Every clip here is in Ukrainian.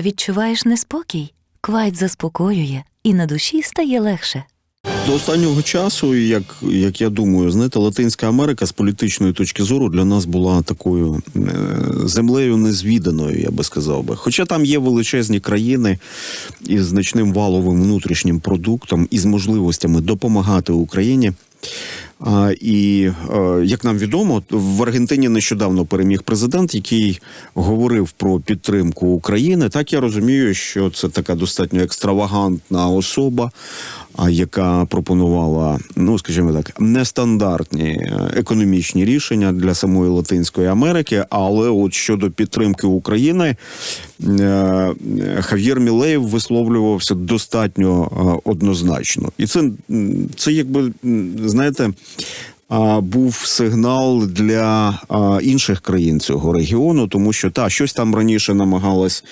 Відчуваєш неспокій? Квайт заспокоює, і на душі стає легше. До останнього часу, як, як я думаю, знаєте, Латинська Америка з політичної точки зору для нас була такою е, землею незвіданою, я би сказав би. Хоча там є величезні країни із значним валовим внутрішнім продуктом і з можливостями допомагати Україні. І е, як нам відомо, в Аргентині нещодавно переміг президент, який говорив про підтримку України. Так я розумію, що це така достатньо екстравагантна особа, яка пропонувала, ну скажімо так, нестандартні е, економічні рішення для самої Латинської Америки. Але от щодо підтримки України, е, Хав'єр Мілеєв висловлювався достатньо однозначно, і це, це якби знаєте. Був сигнал для інших країн цього регіону, тому що та щось там раніше намагалась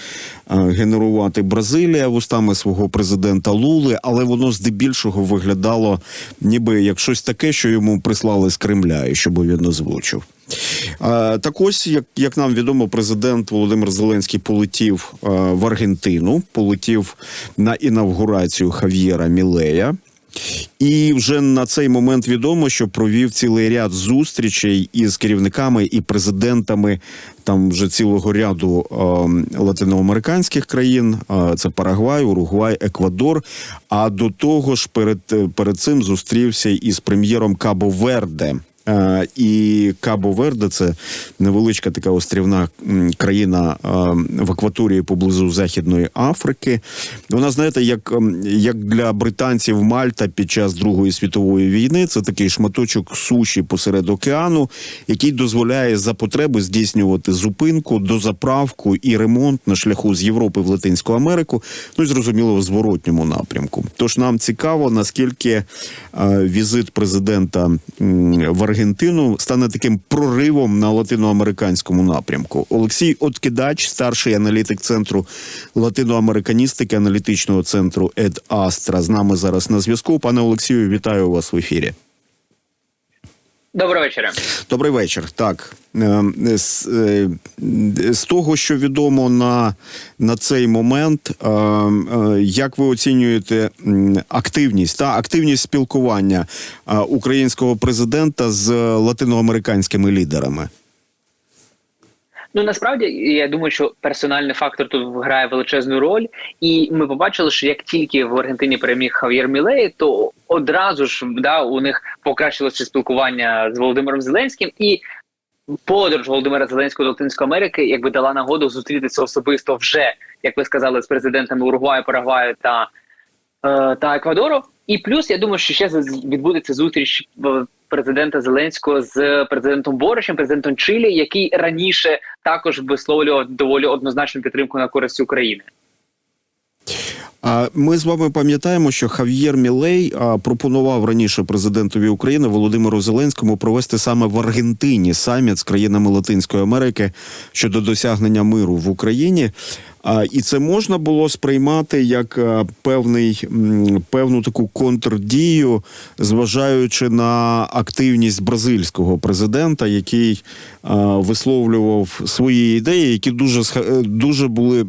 генерувати Бразилія вустами свого президента Лули, але воно здебільшого виглядало ніби як щось таке, що йому прислали з Кремля, і щоб він озвучив. Так ось, як, як нам відомо, президент Володимир Зеленський полетів в Аргентину, полетів на інавгурацію Хав'єра Мілея. І вже на цей момент відомо, що провів цілий ряд зустрічей із керівниками і президентами там вже цілого ряду е, латиноамериканських країн. Е, це Парагвай, Уругвай, Еквадор. А до того ж, перед, перед цим зустрівся із прем'єром Кабо Верде. І Кабо Верде це невеличка така острівна країна в акваторії поблизу Західної Африки. Вона, знаєте, як, як для британців Мальта під час Другої світової війни, це такий шматочок суші посеред океану, який дозволяє за потреби здійснювати зупинку, дозаправку і ремонт на шляху з Європи в Латинську Америку. Ну і зрозуміло, в зворотньому напрямку. Тож нам цікаво, наскільки візит президента в Аргентину стане таким проривом на латиноамериканському напрямку. Олексій Откидач, старший аналітик центру латиноамериканістики аналітичного центру Ед Астра, з нами зараз на зв'язку. Пане Олексію, вітаю вас в ефірі. Доброго вечора. Добрий вечір. Так е, з, е, з того, що відомо на, на цей момент, е, е, як ви оцінюєте активність та активність спілкування е, українського президента з латиноамериканськими лідерами? Ну насправді я думаю, що персональний фактор тут грає величезну роль, і ми побачили, що як тільки в Аргентині переміг Хав'єр Мілей, то одразу ж да у них покращилося спілкування з Володимиром Зеленським і. Подорож Володимира Зеленського до Латинської Америки якби дала нагоду зустрітися особисто вже, як ви сказали, з президентами Уругваю, Парагваю та, е, та Еквадору. І плюс я думаю, що ще відбудеться зустріч е, президента Зеленського з президентом Боришем, президентом Чилі, який раніше також висловлював доволі однозначну підтримку на користь України. Ми з вами пам'ятаємо, що Хав'єр Мілей пропонував раніше президентові України Володимиру Зеленському провести саме в Аргентині саміт з країнами Латинської Америки щодо досягнення миру в Україні. І це можна було сприймати як певний певну таку контрдію, зважаючи на активність бразильського президента, який висловлював свої ідеї, які дуже е, дуже були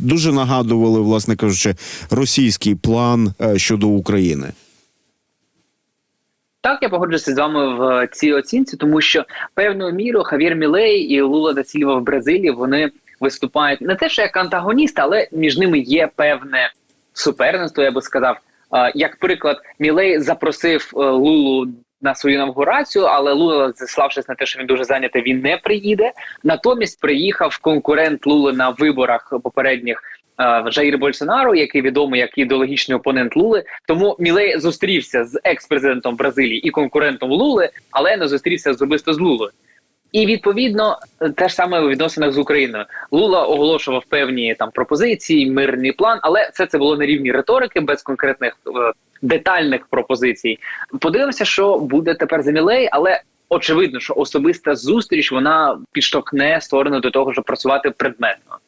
дуже нагадували, власне кажучи, російський план е, щодо України. Так, я погоджуюся з вами в цій оцінці, тому що певною мірою Хавір Мілей і Лула да Сільва в Бразилії вони виступають не те, що як антагоністи, але між ними є певне суперництво, я би сказав. Як приклад, Мілей запросив е, Лулу на свою інавгурацію, але Лула, зіславшись на те, що він дуже зайнятий, він не приїде. Натомість приїхав конкурент Лули на виборах попередніх е, Жаїр Больсонару, який відомий як ідеологічний опонент Лули. Тому Мілей зустрівся з екс-президентом Бразилії і конкурентом Лули, але не зустрівся особисто з Лулою. І відповідно те ж саме у відносинах з Україною. Лула оголошував певні там пропозиції, мирний план, але все це було на рівні риторики, без конкретних е, детальних пропозицій. Подивимося, що буде тепер за Мілей, але очевидно, що особиста зустріч вона підштовхне сторону до того, щоб працювати предметно.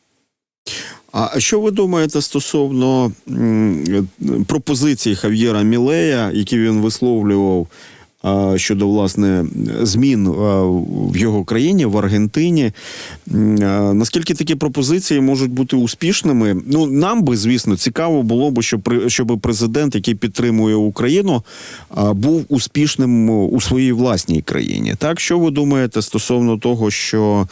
А що ви думаєте стосовно пропозицій Хав'єра Мілея, які він висловлював щодо власне змін в його країні в Аргентині. Наскільки такі пропозиції можуть бути успішними? Ну нам би звісно цікаво було б, щоб щоб президент, який підтримує Україну, був успішним у своїй власній країні. Так, що ви думаєте стосовно того, що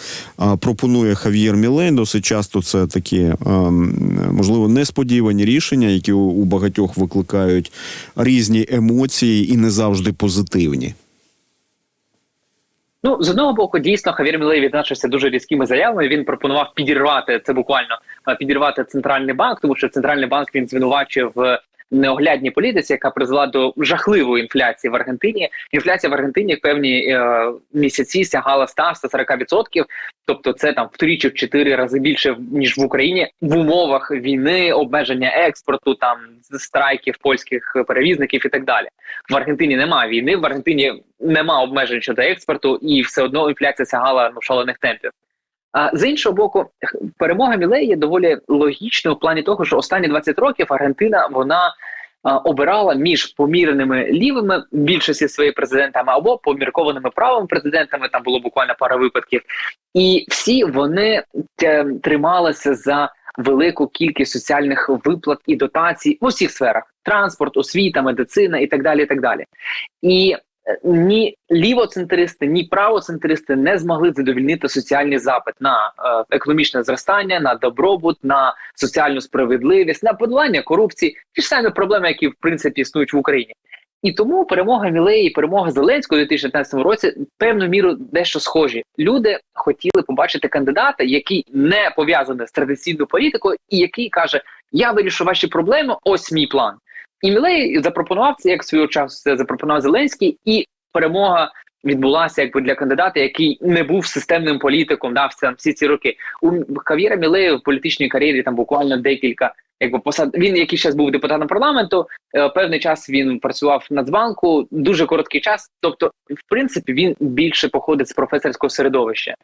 пропонує Хав'єр Мілей? Досить часто це такі можливо несподівані рішення, які у багатьох викликають різні емоції і не завжди позитивні. Ну, з одного боку, дійсно, Хавір Мілей відзначився дуже різкими заявами. Він пропонував підірвати це буквально е, підірвати центральний банк, тому що центральний банк він звинувачує в неоглядній політиці, яка призвела до жахливої інфляції в Аргентині. Інфляція в Аргентині в певні е, місяці сягала 100-140%. Тобто, це там втричі в чотири рази більше ніж в Україні в умовах війни, обмеження експорту, там страйків польських перевізників і так далі. В Аргентині немає війни, в Аргентині нема обмежень щодо експорту, і все одно інфляція сягала ну, шалених темпів. А з іншого боку, перемога Мілеї є доволі логічною в плані того, що останні 20 років Аргентина вона а, обирала між поміреними лівими більшості своїх президентами або поміркованими правими президентами. Там було буквально пара випадків, і всі вони е, трималися за велику кількість соціальних виплат і дотацій в усіх сферах: транспорт, освіта, медицина і так далі. І так далі. І ні лівоцентристи, ні правоцентристи не змогли задовільнити соціальний запит на е, економічне зростання, на добробут, на соціальну справедливість, на подолання корупції, ті ж самі проблеми, які в принципі існують в Україні. І тому перемога Мілеї, перемога Зеленського у 2019 році певною мірою дещо схожі. Люди хотіли побачити кандидата, який не пов'язаний з традиційною політикою, і який каже: Я вирішу ваші проблеми, ось мій план. І Мілей запропонував це, як свого часу це запропонував Зеленський, і перемога відбулася якби для кандидата, який не був системним політиком. Да, все- всі ці роки. У Хав'єра Мілея в політичній кар'єрі там буквально декілька. Якби посад він, який зараз був депутатом парламенту, е, певний час він працював в Нацбанку, дуже короткий час. Тобто, в принципі, він більше походить з професорського середовища.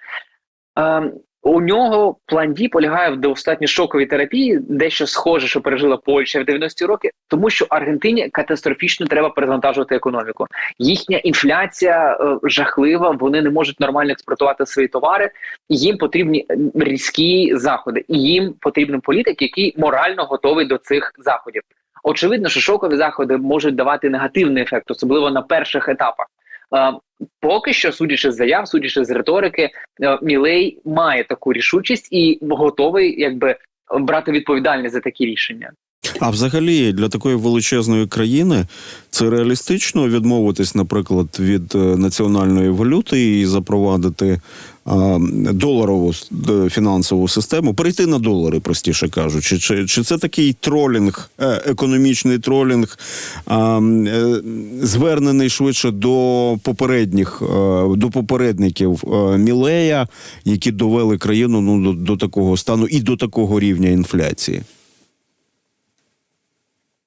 У нього план дій полягає в достатньо шоковій терапії, дещо схоже, що пережила Польща в 90-ті роки, тому що Аргентині катастрофічно треба перезавантажувати економіку. Їхня інфляція е, жахлива, вони не можуть нормально експортувати свої товари. Їм потрібні е, різкі заходи, і їм потрібен політик, який морально готовий до цих заходів. Очевидно, що шокові заходи можуть давати негативний ефект, особливо на перших етапах. Е, Поки що, судячи з заяв, судячи з риторики, е, Мілей має таку рішучість і готовий, якби брати відповідальність за такі рішення. А взагалі для такої величезної країни це реалістично відмовитись, наприклад, від е, національної валюти і запровадити а, доларову фінансову систему, перейти на долари, простіше кажучи. Чи, чи це такий тролінг, е, економічний тролінг, а, е, звернений швидше до попередніх, е, до попередників е, Мілея, які довели країну ну, до, до такого стану і до такого рівня інфляції?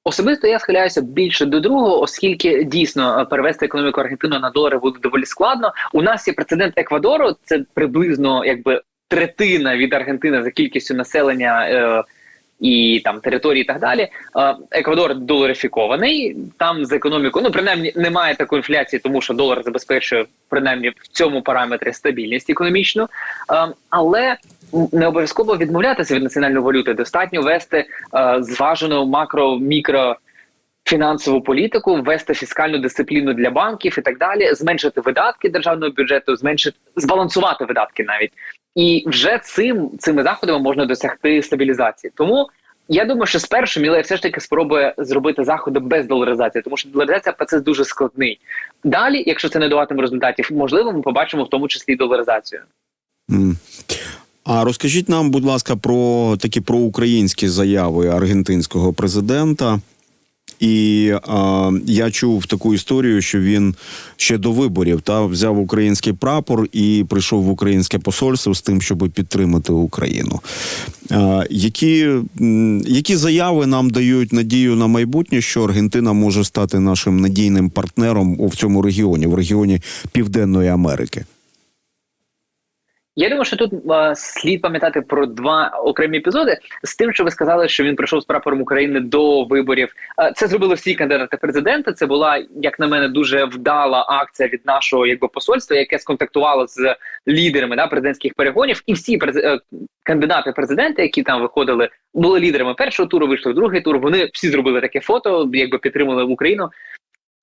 Особисто я схиляюся більше до другого, оскільки дійсно е, перевести економіку Аргентини на долари буде доволі складно. У нас є прецедент Еквадору, це приблизно якби третина від Аргентини за кількістю населення. Е, і там території, і так далі. Еквадор доларифікований. Там з економікою, ну принаймні немає такої інфляції, тому що долар забезпечує принаймні в цьому параметрі стабільність економічну. Але не обов'язково відмовлятися від національної валюти. Достатньо вести зважену макро-мікро. Фінансову політику, ввести фіскальну дисципліну для банків і так далі, зменшити видатки державного бюджету, зменшити збалансувати видатки навіть, і вже цим цими заходами можна досягти стабілізації. Тому я думаю, що спершу Мілей все ж таки спробує зробити заходи без доларизації, тому що доларизація процес дуже складний. Далі, якщо це не даватиме результатів, можливо, ми побачимо в тому числі і доларизацію. М. А розкажіть нам, будь ласка, про такі проукраїнські заяви аргентинського президента. І а, я чув таку історію, що він ще до виборів та взяв український прапор і прийшов в українське посольство з тим, щоб підтримати Україну. А, які, які заяви нам дають надію на майбутнє, що Аргентина може стати нашим надійним партнером в цьому регіоні, в регіоні Південної Америки? Я думаю, що тут е, слід пам'ятати про два окремі епізоди з тим, що ви сказали, що він прийшов з прапором України до виборів. Е, це зробили всі кандидати в президенти. Це була, як на мене, дуже вдала акція від нашого якби посольства, яке сконтактувало з лідерами да, президентських перегонів, і всі през... е, кандидати в президенти, які там виходили, були лідерами першого туру, вийшли в другий тур. Вони всі зробили таке фото, якби підтримали Україну.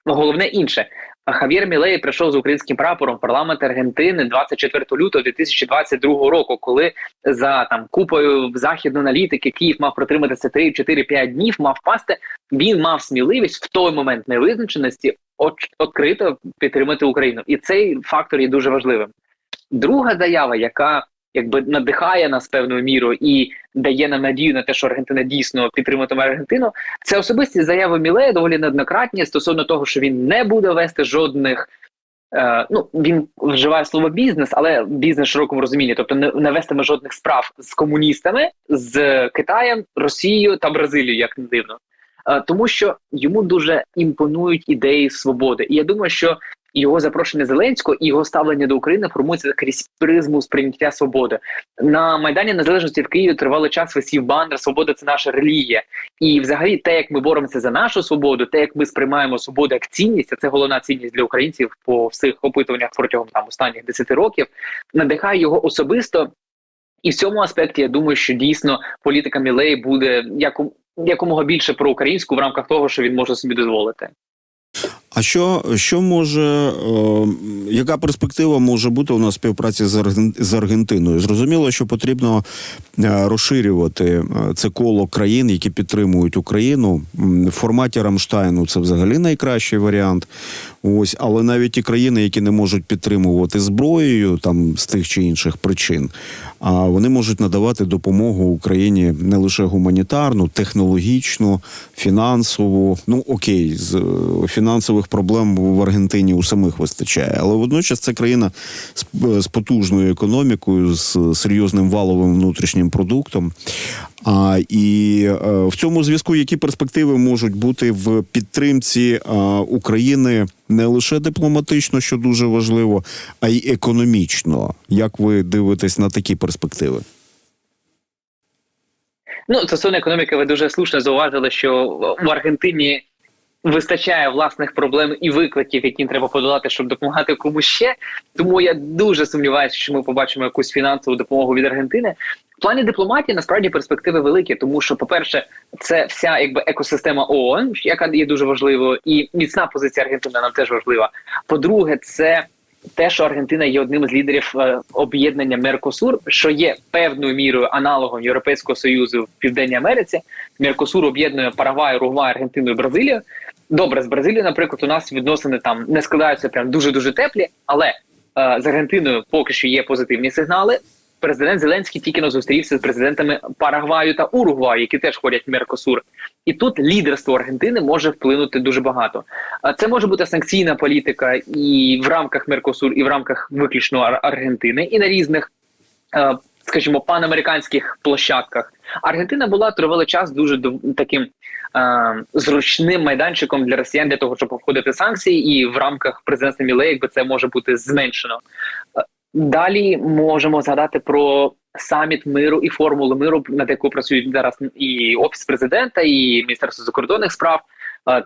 Головне інше, Хав'єр Мілей прийшов з українським прапором в парламент Аргентини 24 лютого 2022 року, коли за там купою західної аналітики Київ мав протриматися 3-4-5 днів, мав пасти. Він мав сміливість в той момент невизначеності відкрито підтримати Україну, і цей фактор є дуже важливим. Друга заява, яка якби надихає нас певною мірою і дає нам надію на те, що Аргентина дійсно підтримуватиме Аргентину. Це особисті заяви Мілея доволі неоднократні стосовно того, що він не буде вести жодних. Е, ну він вживає слово бізнес, але бізнес в широкому розумінні, тобто не, не вестиме жодних справ з комуністами, з Китаєм, Росією та Бразилією, як не дивно. Е, тому що йому дуже імпонують ідеї свободи, і я думаю, що його запрошення Зеленського і його ставлення до України формується крізь призму сприйняття свободи на майдані Незалежності в Києві тривалий час висів банер Свобода це наша релігія. І, взагалі, те, як ми боремося за нашу свободу, те, як ми сприймаємо свободу як цінність, а це головна цінність для українців по всіх опитуваннях протягом там останніх 10 років, надихає його особисто. І в цьому аспекті я думаю, що дійсно політика Мілеї буде яком, якомога більше про українську в рамках того, що він може собі дозволити. А що що може, е, яка перспектива може бути у нас співпраці з, Арген, з Аргентиною? Зрозуміло, що потрібно е, розширювати е, це коло країн, які підтримують Україну в форматі Рамштайну. Це взагалі найкращий варіант. Ось, але навіть ті країни, які не можуть підтримувати зброєю, там з тих чи інших причин, а вони можуть надавати допомогу Україні не лише гуманітарну, технологічну, фінансову. Ну окей, з фінансових проблем в Аргентині у самих вистачає, але водночас це країна з, з потужною економікою, з серйозним валовим внутрішнім продуктом. А і е, в цьому зв'язку які перспективи можуть бути в підтримці е, України не лише дипломатично, що дуже важливо, а й економічно. Як ви дивитесь на такі перспективи? Ну, стосовно економіки, ви дуже слушно зауважили, що в Аргентині вистачає власних проблем і викликів, які треба подолати, щоб допомагати комусь ще. Тому я дуже сумніваюся, що ми побачимо якусь фінансову допомогу від Аргентини. В плані дипломатії насправді перспективи великі, тому що, по-перше, це вся якби екосистема ООН, яка є дуже важливою, і міцна позиція Аргентини нам теж важлива. По-друге, це те, що Аргентина є одним з лідерів е, об'єднання Меркосур, що є певною мірою аналогом Європейського союзу в Південній Америці. Меркосур об'єднує Парагвай, Уругвай, Аргентину і Бразилію. Добре, з Бразилією, наприклад, у нас відносини там не складаються прям дуже дуже теплі, але е, з Аргентиною поки що є позитивні сигнали. Президент Зеленський тільки но зустрівся з президентами Парагваю та Уругваю, які теж ходять в Меркосур. І тут лідерство Аргентини може вплинути дуже багато. Це може бути санкційна політика і в рамках Меркосур, і в рамках виключно Аргентини, і на різних, е, скажімо, панамериканських площадках. Аргентина була тривалий час дуже таким е, зручним майданчиком для росіян для того, щоб обходити санкції, і в рамках президентства Мілеї, якби це може бути зменшено. Далі можемо згадати про саміт миру і формулу миру, над яку працюють зараз і офіс президента, і міністерство закордонних справ.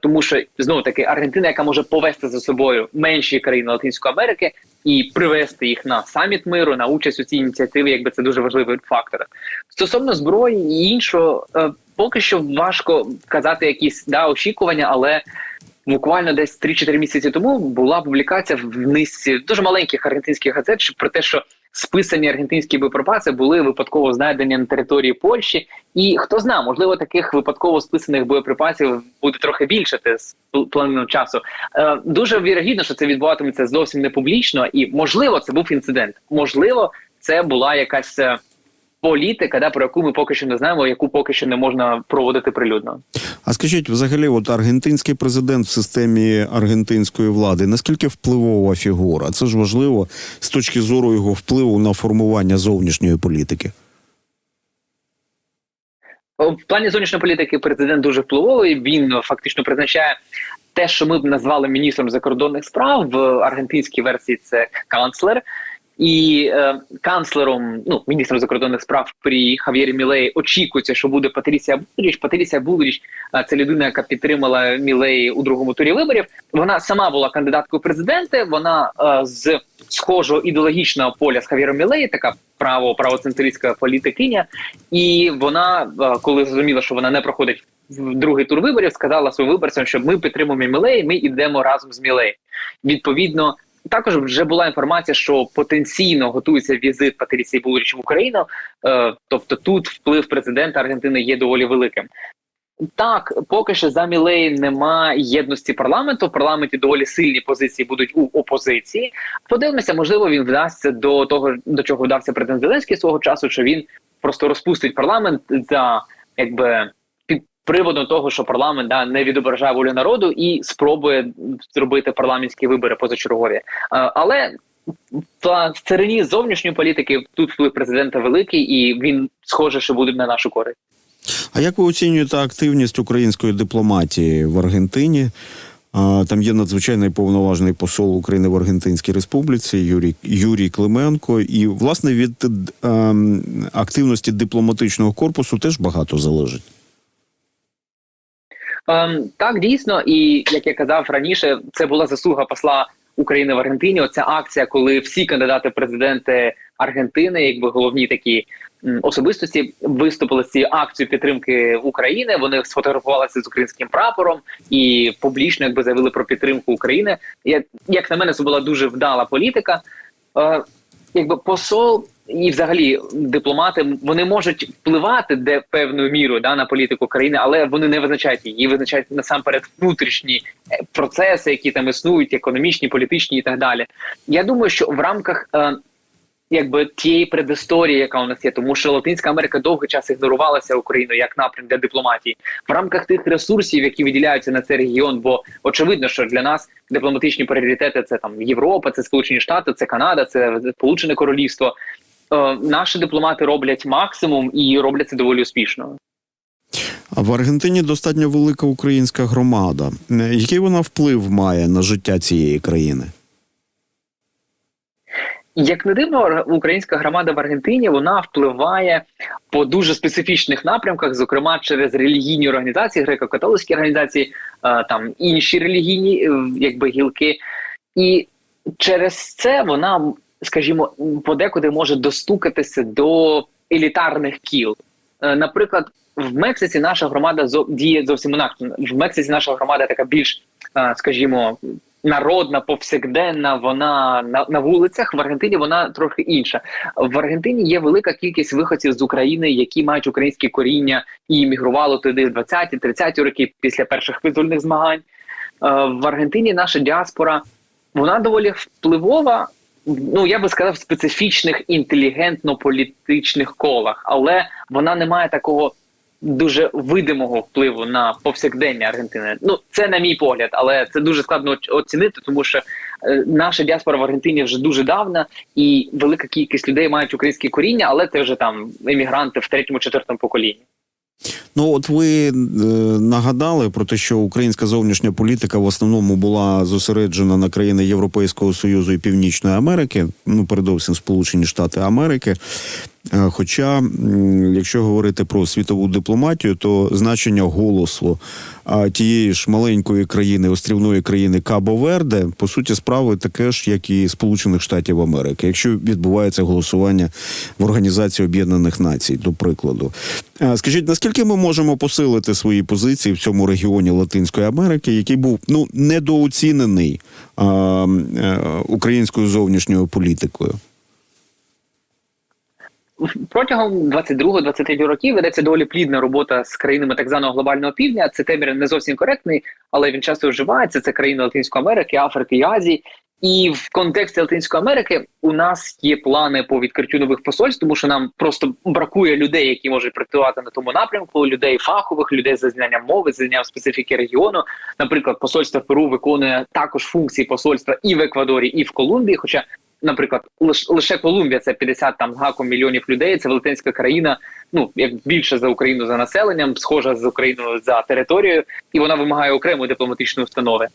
Тому що знову таки Аргентина, яка може повести за собою менші країни Латинської Америки і привести їх на саміт миру, на участь у цій ініціативі, якби це дуже важливий фактор. Стосовно зброї і іншого, поки що важко казати якісь да очікування, але буквально десь 3-4 місяці тому була публікація в низці дуже маленьких аргентинських газет про те, що списані аргентинські боєприпаси були випадково знайдені на території Польщі, і хто знає, можливо, таких випадково списаних боєприпасів буде трохи більше з планом часу. Е, дуже вірогідно, що це відбуватиметься зовсім не публічно, і можливо, це був інцидент. Можливо, це була якась. Політика, да, про яку ми поки що не знаємо, яку поки що не можна проводити прилюдно. А скажіть, взагалі, от аргентинський президент в системі аргентинської влади, наскільки впливова фігура? Це ж важливо з точки зору його впливу на формування зовнішньої політики. В плані зовнішньої політики президент дуже впливовий. Він фактично призначає те, що ми б назвали міністром закордонних справ в аргентинській версії. Це канцлер. І е, канцлером, ну міністром закордонних справ при Хав'єрі Мілеї очікується, що буде Патрісія Булріч. Патрісія Булріч е, це людина, яка підтримала Мілеї у другому турі виборів. Вона сама була кандидаткою в президенти. Вона е, з схожого ідеологічного поля з Хав'єром Мілеї, така право правоцентристська політикиня. І вона, е, коли зрозуміла, що вона не проходить в другий тур виборів, сказала своїм виборцям, що ми підтримуємо Мілеї, ми йдемо разом з Мілеї. Відповідно, також вже була інформація, що потенційно готується візит Патрісії Булріч в Україну. Е, тобто тут вплив президента Аргентини є доволі великим. Так, поки що за Мілеї немає єдності парламенту. В парламенті доволі сильні позиції будуть у опозиції. Подивимося, можливо, він вдасться до того, до чого вдався президент Зеленський свого часу, що він просто розпустить парламент за якби під приводом того, що парламент да не відображає волю народу і спробує зробити парламентські вибори позачергові. Е, Але в царині зовнішньої політики тут вплив президента великий, і він схоже, що буде на нашу користь. А як ви оцінюєте активність української дипломатії в Аргентині? Там є надзвичайний повноважний посол України в Аргентинській Республіці Юрій Юрій Клименко. І власне від ем, активності дипломатичного корпусу теж багато залежить. Ем, так, дійсно, і як я казав раніше, це була заслуга посла України в Аргентині. Оця акція, коли всі кандидати президенти Аргентини, якби головні такі особистості, виступили з цією акцією підтримки України. Вони сфотографувалися з українським прапором і публічно якби заявили про підтримку України. Як, як на мене, це була дуже вдала політика. Е, якби посол і взагалі дипломати вони можуть впливати де певною мірою да на політику країни, але вони не визначають її. Визначають насамперед внутрішні е, процеси, які там існують, економічні, політичні і так далі. Я думаю, що в рамках. Е, Якби тієї предісторії, яка у нас є, тому що Латинська Америка довгий час ігнорувалася Україною як напрям для дипломатії в рамках тих ресурсів, які виділяються на цей регіон. Бо очевидно, що для нас дипломатичні пріоритети це там Європа, це Сполучені Штати, це Канада, це Сполучене Королівство. Е, наші дипломати роблять максимум і роблять це доволі успішно. А в Аргентині достатньо велика українська громада. Е, Який вона вплив має на життя цієї країни? Як не дивно, українська громада в Аргентині вона впливає по дуже специфічних напрямках, зокрема через релігійні організації, греко-католицькі організації, е, там інші релігійні, якби гілки, і через це вона, скажімо, подекуди може достукатися до елітарних кіл. Е, Наприклад, в Мексиці наша громада діє зовсім інакше. В Мексиці наша громада така більш, е, скажімо, народна, повсякденна, вона на, на вулицях. В Аргентині вона трохи інша. В Аргентині є велика кількість виходців з України, які мають українське коріння і мігрували туди в 20-30 роки після перших визвольних змагань. Е, В Аргентині наша діаспора вона доволі впливова. Ну я би сказав, специфічних інтелігентно-політичних колах, але вона не має такого дуже видимого впливу на повсякдення Аргентини. Ну це на мій погляд, але це дуже складно оцінити, тому що е, наша діаспора в Аргентині вже дуже давна, і велика кількість людей мають українське коріння, але це вже там емігранти в третьому, четвертому поколінні. Ну, от ви е, нагадали про те, що українська зовнішня політика в основному була зосереджена на країни Європейського Союзу і Північної Америки, ну передовсім Сполучені Штати Америки. Е, Хоча, якщо говорити про світову дипломатію, то значення голосу тієї ж маленької країни, острівної країни Кабо-Верде, по суті, справи таке ж, як і Сполучених Штатів Америки, якщо відбувається голосування в Організації Об'єднаних Націй, до прикладу. Е, Скажіть, наскільки ми можемо посилити свої позиції в цьому регіоні Латинської Америки, який був ну недооцінений е, українською зовнішньою політикою? Протягом 22-23 років ведеться доволі плідна робота з країнами так званого глобального півдня. Це термін не зовсім коректний, але він часто вживається. Це країни Латинської Америки, Африки і Азії. І в контексті Латинської Америки у нас є плани по відкриттю нових посольств, тому що нам просто бракує людей, які можуть працювати на тому напрямку. Людей фахових, людей за знанням мови, за знанням специфіки регіону. Наприклад, посольство Перу виконує також функції посольства і в Еквадорі, і в Колумбії. Хоча наприклад, лиш, лише Колумбія це 50 там з гаком мільйонів людей. Це велетенська країна. Ну як більше за Україну за населенням, схожа з Україною за територією, і вона вимагає окремої дипломатичної установи.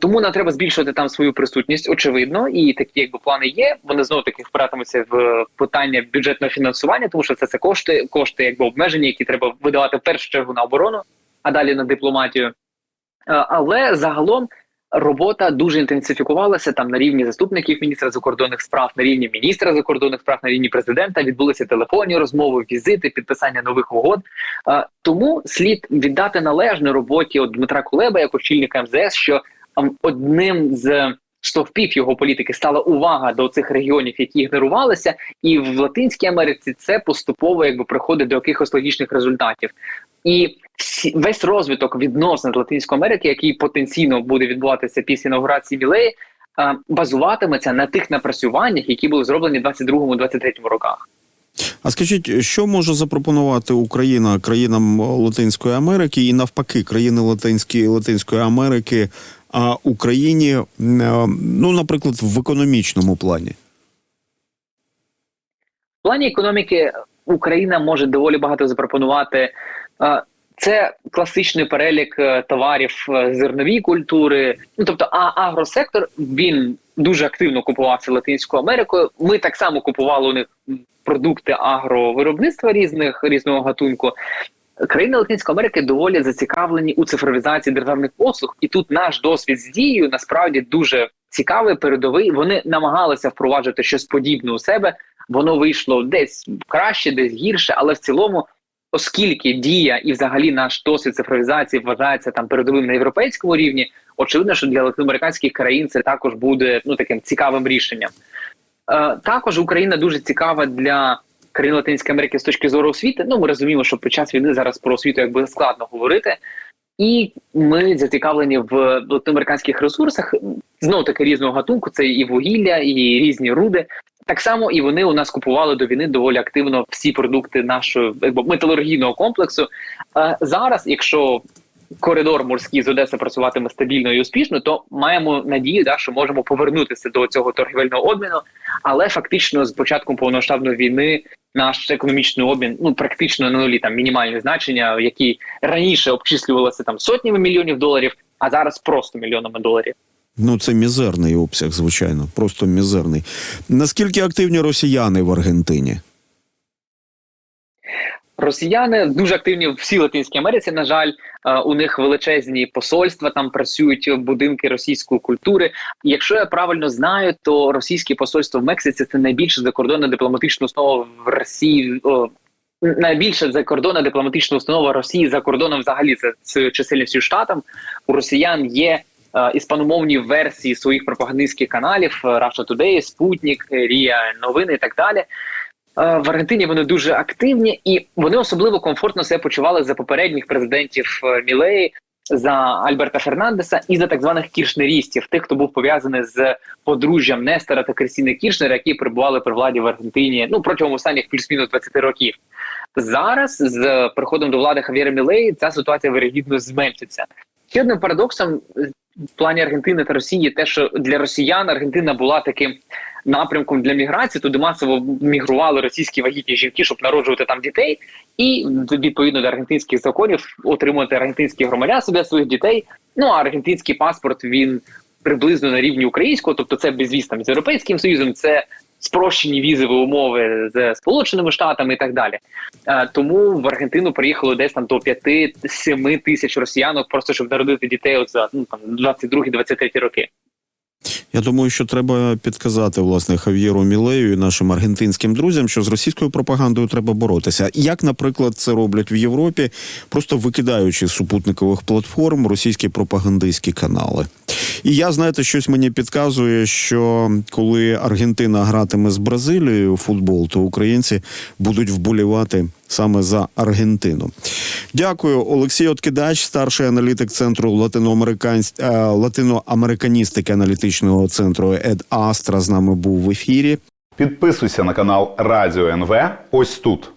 Тому нам треба збільшувати там свою присутність, очевидно, і такі якби плани є. Вони знову таки впиратимуться в питання бюджетного фінансування, тому що це це кошти, кошти якби обмежені, які треба видавати в першу чергу на оборону, а далі на дипломатію. Але загалом робота дуже інтенсифікувалася там на рівні заступників міністра закордонних справ, на рівні міністра закордонних справ, на рівні президента. Відбулися телефонні розмови, візити, підписання нових угод. Тому слід віддати належне роботі от Дмитра Кулеба як очільника МЗС, що ем, одним з стовпів його політики стала увага до цих регіонів, які ігнорувалися, і в Латинській Америці це поступово якби приходить до якихось логічних результатів. І всі, весь розвиток відносин з Латинської Америки, який потенційно буде відбуватися після інаугурації Мілеї, е, базуватиметься на тих напрацюваннях, які були зроблені в 22-23 роках. А скажіть, що може запропонувати Україна країнам Латинської Америки і навпаки країни Латинської Латинської Америки, а Україні, е, ну, наприклад, в економічному плані? В плані економіки Україна може доволі багато запропонувати. Це класичний перелік е, товарів е, зернові культури. Ну тобто, а агросектор він дуже активно купувався Латинською Америкою. Ми так само купували у них продукти агровиробництва різних різного гатунку. Країни Латинської Америки доволі зацікавлені у цифровізації державних послуг, і тут наш досвід з дією насправді дуже цікавий, передовий. Вони намагалися впроваджувати щось подібне у себе. Воно вийшло десь краще, десь гірше, але в цілому, оскільки дія і взагалі наш досвід цифровізації вважається там передовим на європейському рівні, очевидно, що для латиноамериканських країн це також буде ну таким цікавим рішенням. Е, також Україна дуже цікава для країн Латинської Америки з точки зору освіти. Ну ми розуміємо, що під час війни зараз про освіту якби складно говорити. І ми зацікавлені в латиноамериканських ресурсах знову таки різного гатунку. Це і вугілля, і різні руди. Так само і вони у нас купували до війни доволі активно всі продукти нашого металургійного комплексу. Е, зараз, якщо коридор морський з Одеси працюватиме стабільно і успішно, то маємо надію, да, що можемо повернутися до цього торгівельного обміну. Але фактично з початком повномасштабної війни наш економічний обмін ну практично на нулі там мінімальні значення, які раніше обчислювалися там сотнями мільйонів доларів, а зараз просто мільйонами доларів. Ну, це мізерний обсяг, звичайно, просто мізерний. Наскільки активні росіяни в Аргентині? Росіяни дуже активні в всій Латинській Америці. На жаль, Е, у них величезні посольства, там працюють будинки російської культури. Якщо я правильно знаю, то російське посольство в Мексиці це найбільша закордонна дипломатична установа в Росії. О, Найбільша закордонна дипломатична установа Росії за кордоном взагалі це з чисельністю штатом. У росіян є іспаномовні версії своїх пропагандистських каналів е, Russia Today, Спутник, Рія Новини і так далі. Е, В Аргентині вони дуже активні і вони особливо комфортно себе почували за попередніх президентів е, Мілеї, за Альберта Фернандеса і за так званих кіршнерістів, тих, хто був пов'язаний з подружжям Нестера та Крістіни Кіршнера, які перебували при владі в Аргентині ну протягом останніх плюс-мінус 20 років. Зараз з приходом до влади Хав'єра Мілеї ця ситуація вирогідно зменшиться. Ще одним парадоксом в плані Аргентини та Росії, те, що для росіян Аргентина була таким напрямком для міграції, туди масово мігрували російські вагітні жінки, щоб народжувати там дітей, і відповідно до аргентинських законів отримувати аргентинські громадянство для своїх дітей. Ну а аргентинський паспорт він приблизно на рівні українського, тобто це безвіз там з європейським союзом, це спрощені візові умови з Сполученими Штатами і так далі. Е, тому в Аргентину приїхало десь там до 5-7 тисяч росіянок, просто щоб народити дітей от за ну там 22-23 роки. Я думаю, що треба підказати власне Хав'єру Мілею і нашим аргентинським друзям, що з російською пропагандою треба боротися. Як, наприклад, це роблять в Європі, просто викидаючи з супутникових платформ російські пропагандистські канали. І я знаєте, щось мені підказує, що коли Аргентина гратиме з Бразилією у футбол, то українці будуть вболівати саме за Аргентину. Дякую, Олексій Откидач, старший аналітик центру латиноамерикансь... е, латиноамериканістики аналітичного центру Ед Астра з нами був в ефірі. Підписуйся на канал Радіо НВ ось тут.